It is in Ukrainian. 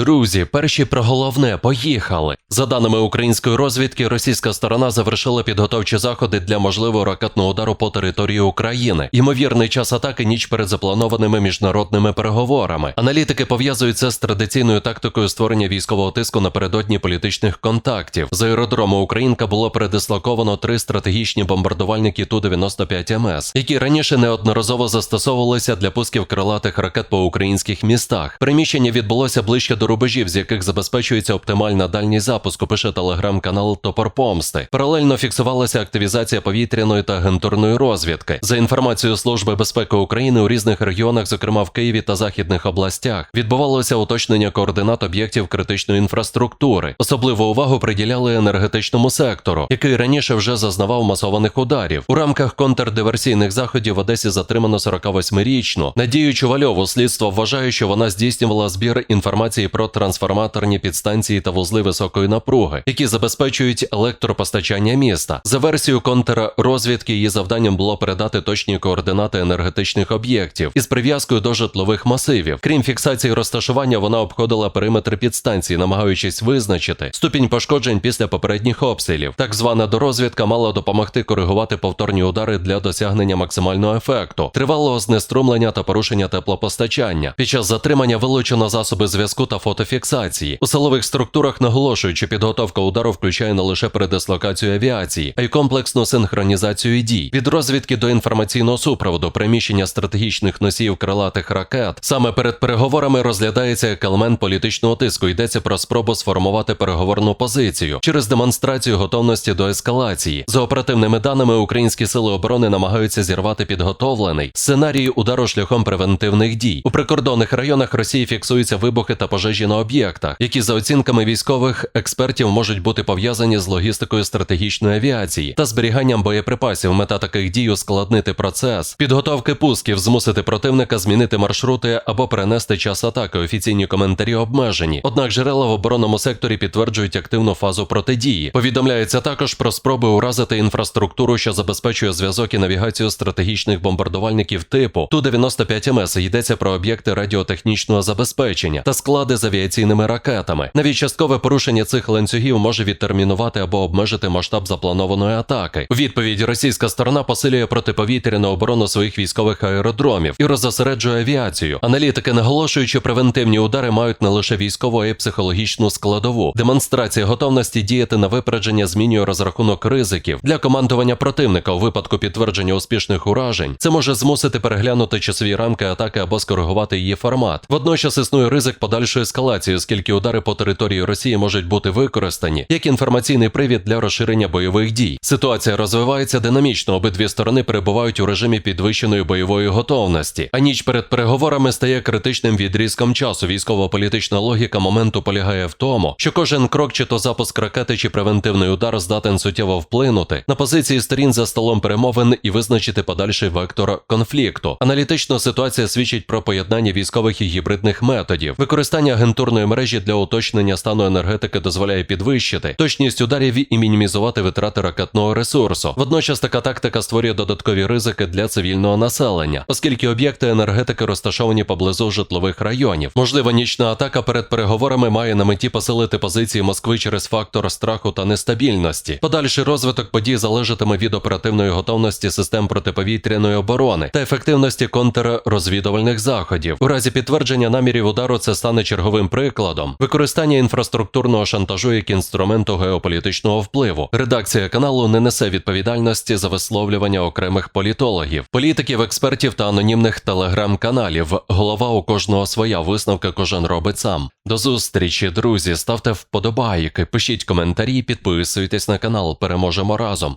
Друзі, перші про головне поїхали. За даними української розвідки, російська сторона завершила підготовчі заходи для можливого ракетного удару по території України. Ймовірний час атаки ніч перед запланованими міжнародними переговорами. Аналітики пов'язують це з традиційною тактикою створення військового тиску напередодні політичних контактів. З аеродрому Українка було передислоковано три стратегічні бомбардувальники Ту-95 МС, які раніше неодноразово застосовувалися для пусків крилатих ракет по українських містах. Переміщення відбулося ближче до рубежів, з яких забезпечується оптимальна дальність запуску. Пише телеграм-канал Топор Помсти. Паралельно фіксувалася активізація повітряної та агентурної розвідки. За інформацією Служби безпеки України у різних регіонах, зокрема в Києві та західних областях, відбувалося уточнення координат об'єктів критичної інфраструктури. Особливу увагу приділяли енергетичному сектору, який раніше вже зазнавав масованих ударів. У рамках контрдиверсійних заходів в Одесі затримано 48-річну. Надію Чувальову слідство вважає, що вона здійснювала збір інформації про трансформаторні підстанції та вузли високої напруги, які забезпечують електропостачання міста. За версією контррозвідки, її завданням було передати точні координати енергетичних об'єктів із прив'язкою до житлових масивів. Крім фіксації розташування, вона обходила периметр підстанції, намагаючись визначити ступінь пошкоджень після попередніх обстрілів. Так звана дорозвідка мала допомогти коригувати повторні удари для досягнення максимального ефекту, тривалого знеструмлення та порушення теплопостачання. Під час затримання вилучено засоби зв'язку та фотофіксації. У силових структурах наголошують, що підготовка удару включає не лише передислокацію авіації, а й комплексну синхронізацію дій від розвідки до інформаційного супроводу, приміщення стратегічних носіїв крилатих ракет. Саме перед переговорами розглядається як елемент політичного тиску. Йдеться про спробу сформувати переговорну позицію через демонстрацію готовності до ескалації. За оперативними даними, українські сили оборони намагаються зірвати підготовлений сценарій удару шляхом превентивних дій. У прикордонних районах Росії фіксуються вибухи та пожежі на об'єктах, які за оцінками військових експертів можуть бути пов'язані з логістикою стратегічної авіації та зберіганням боєприпасів. Мета таких дій ускладнити процес, підготовки пусків, змусити противника змінити маршрути або перенести час атаки. Офіційні коментарі обмежені. Однак джерела в оборонному секторі підтверджують активну фазу протидії. Повідомляється також про спроби уразити інфраструктуру, що забезпечує зв'язок і навігацію стратегічних бомбардувальників типу Ту-95 МС. Йдеться про об'єкти радіотехнічного забезпечення та склади з авіаційними ракетами. Навіть часткове порушення цих ланцюгів може відтермінувати або обмежити масштаб запланованої атаки. У відповідь російська сторона посилює протиповітряну оборону своїх військових аеродромів і розосереджує авіацію. Аналітики наголошують, що превентивні удари мають не лише військову, а й психологічну складову. Демонстрація готовності діяти на випередження змінює розрахунок ризиків для командування противника у випадку підтвердження успішних уражень. Це може змусити переглянути часові рамки атаки або скоригувати її формат. Водночас існує ризик подальшої ескалації, оскільки удари по території Росії можуть бути використані як інформаційний привід для розширення бойових дій. Ситуація розвивається динамічно. Обидві сторони перебувають у режимі підвищеної бойової готовності. А ніч перед переговорами стає критичним відрізком часу. Військово-політична логіка моменту полягає в тому, що кожен крок, чи то запуск ракети, чи превентивний удар здатен суттєво вплинути на позиції сторін за столом перемовин і визначити подальший вектор конфлікту. Аналітично ситуація свідчить про поєднання військових і гібридних методів. Використання агентурної мережі для уточнення стану енергетики дозволяє підвищити точність ударів і мінімізувати витрати ракетного ресурсу. Водночас така тактика створює додаткові ризики для цивільного населення, оскільки об'єкти енергетики розташовані поблизу житлових районів. Можливо, нічна атака перед переговорами має на меті посилити позиції Москви через фактор страху та нестабільності. Подальший розвиток подій залежатиме від оперативної готовності систем протиповітряної оборони та ефективності контррозвідувальних заходів. У разі підтвердження намірів удару це стане черговим прикладом використання інфраструктурного шантажу як інструменту геополітичного впливу. Редакція каналу не несе відповідальності за висловлювання окремих політологів, політиків, експертів та анонімних телеграм-каналів. Голова у кожного своя висновка кожен робить сам. До зустрічі, друзі. Ставте вподобайки, пишіть коментарі, підписуйтесь на канал. Переможемо разом.